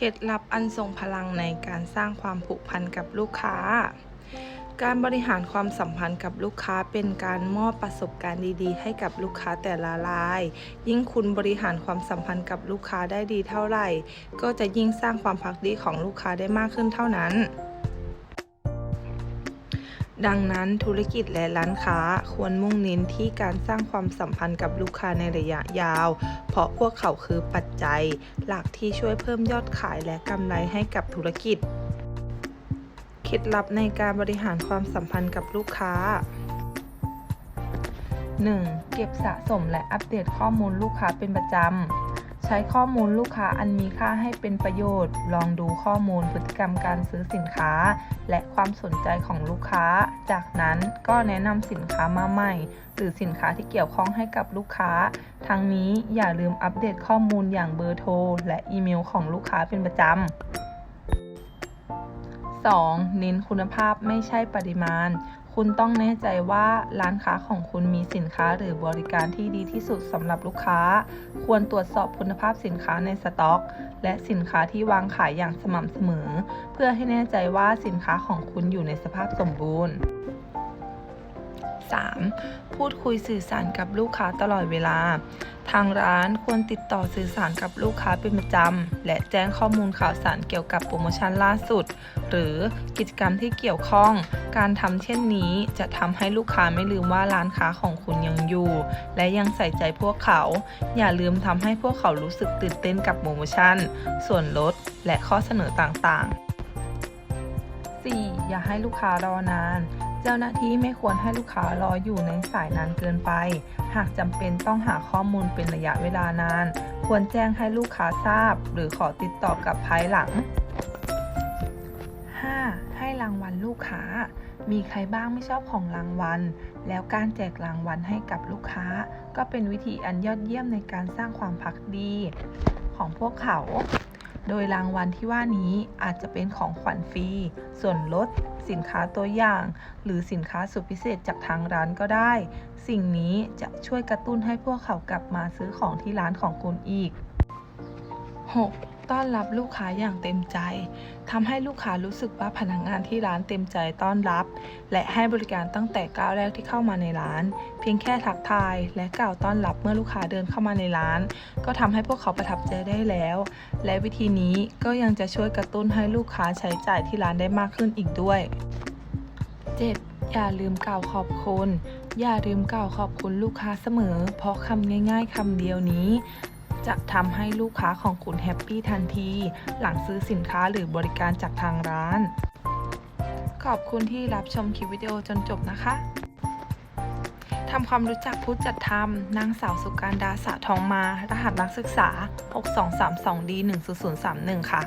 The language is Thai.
เคล็ดลับอันทรงพลังในการสร้างความผูกพันกับลูกค้า การบริหารความสัมพันธ์กับลูกค้าเป็นการมอบประสบการณ์ดีๆ ให้กับลูกค้าแต่ละราย ยิ่งคุณบริหารความสัมพันธ์กับลูกค้าได้ดีเท่าไหร่ ก็จะยิ่งสร้างความพักดีของลูกค้าได้มากขึ้นเท่านั้น ดังนั้นธุรกิจและร้านค้าควรมุ่งเน้นที่การสร้างความสัมพันธ์กับลูกค้าในระยะยาว เพราะพวกเขาคือปัจจัย หลักที่ช่วยเพิ่มยอดขายและกำไรให้กับธุรกิจ เคล็ดลับในการบริหารความสัมพันธ์กับลูกค้า 1. เก็บสะสมและอัปเดตข้อมูลลูกค้าเป็นประจำ ใช้ข้อมูลลูกค้าอันมีค่าให้เป็นประโยชน์ ลองดูข้อมูลพฤติกรรมการซื้อสินค้า และความสนใจของลูกค้า จากนั้นก็แนะนำสินค้ามาใหม่ หรือสินค้าที่เกี่ยวข้องให้กับลูกค้า ทั้งนี้อย่าลืมอัปเดตข้อมูลอย่างเบอร์โทร และอีเมลของลูกค้าเป็นประจำ 2. เน้นคุณภาพไม่ใช่ปริมาณ คุณต้องแน่ใจว่าร้านค้าของคุณมีสินค้าหรือบริการที่ดีที่สุดสำหรับลูกค้า ควรตรวจสอบคุณภาพสินค้าในสต็อก และสินค้าที่วางขายอย่างสม่ำเสมอ เพื่อให้แน่ใจว่าสินค้าของคุณอยู่ในสภาพสมบูรณ์ 3. พูดคุยสื่อสารกับลูกค้าตลอดเวลา ทางร้านควรติดต่อสื่อสารกับลูกค้าเป็นประจำ และแจ้งข้อมูลข่าวสารเกี่ยวกับโปรโมชั่นล่าสุด หรือกิจกรรมที่เกี่ยวข้อง การทำเช่นนี้จะทำให้ลูกค้าไม่ลืมว่าร้านค้าของคุณยังอยู่ และยังใส่ใจพวกเขา อย่าลืมทำให้พวกเขารู้สึกตื่นเต้นกับโปรโมชั่น ส่วนลด และข้อเสนอต่างๆ 4. อย่าให้ลูกค้ารอนาน เจ้าหน้าที่ไม่ควรให้ลูกค้ารออยู่ในสายนานเกินไป หากจำเป็นต้องหาข้อมูลเป็นระยะเวลานาน ควรแจ้งให้ลูกค้าทราบ หรือขอติดต่อกับภายหลัง 5. ให้รางวัลลูกค้า มีใครบ้างไม่ชอบของรางวัล แล้วการแจกรางวัลให้กับลูกค้า ก็เป็นวิธีอันยอดเยี่ยมในการสร้างความพักดี ของพวกเขา โดยรางวัลที่ว่านี้อาจจะเป็นของขวัญฟรี ส่วนลด สินค้าตัวอย่าง หรือสินค้าสุดพิเศษจากทางร้านก็ได้ สิ่งนี้จะช่วยกระตุ้นให้พวกเขากลับมาซื้อของที่ร้านของคุณอีก 6. ต้อนรับลูกค้าอย่างเต็มใจทำให้ลูกค้ารู้สึกว่าพนักงานที่ร้านเต็มใจต้อนรับ และให้บริการตั้งแต่ก้าวแรกที่เข้ามาในร้าน เพียงแค่ทักทาย และกล่าวต้อนรับเมื่อลูกค้าเดินเข้ามาในร้าน ก็ทำให้พวกเขาประทับใจได้แล้ว และวิธีนี้ก็ยังจะช่วยกระตุ้นให้ลูกค้าใช้จ่ายที่ร้านได้มากขึ้นอีกด้วย 7. อย่าลืมกล่าวขอบคุณ อย่าลืมกล่าวขอบคุณลูกค้าเสมอ เพราะคำง่ายๆคำเดียวนี้ จะทำให้ลูกค้าของคุณแฮปปี้ทันที หลังซื้อสินค้าหรือบริการจากทางร้าน ขอบคุณที่รับชมคลิปวิดีโอจนจบนะคะทำความรู้จักผู้จัดทำนางสาวสุการดาสะทองมา รหัสนักศึกษา 6232D 10031 ค่ะ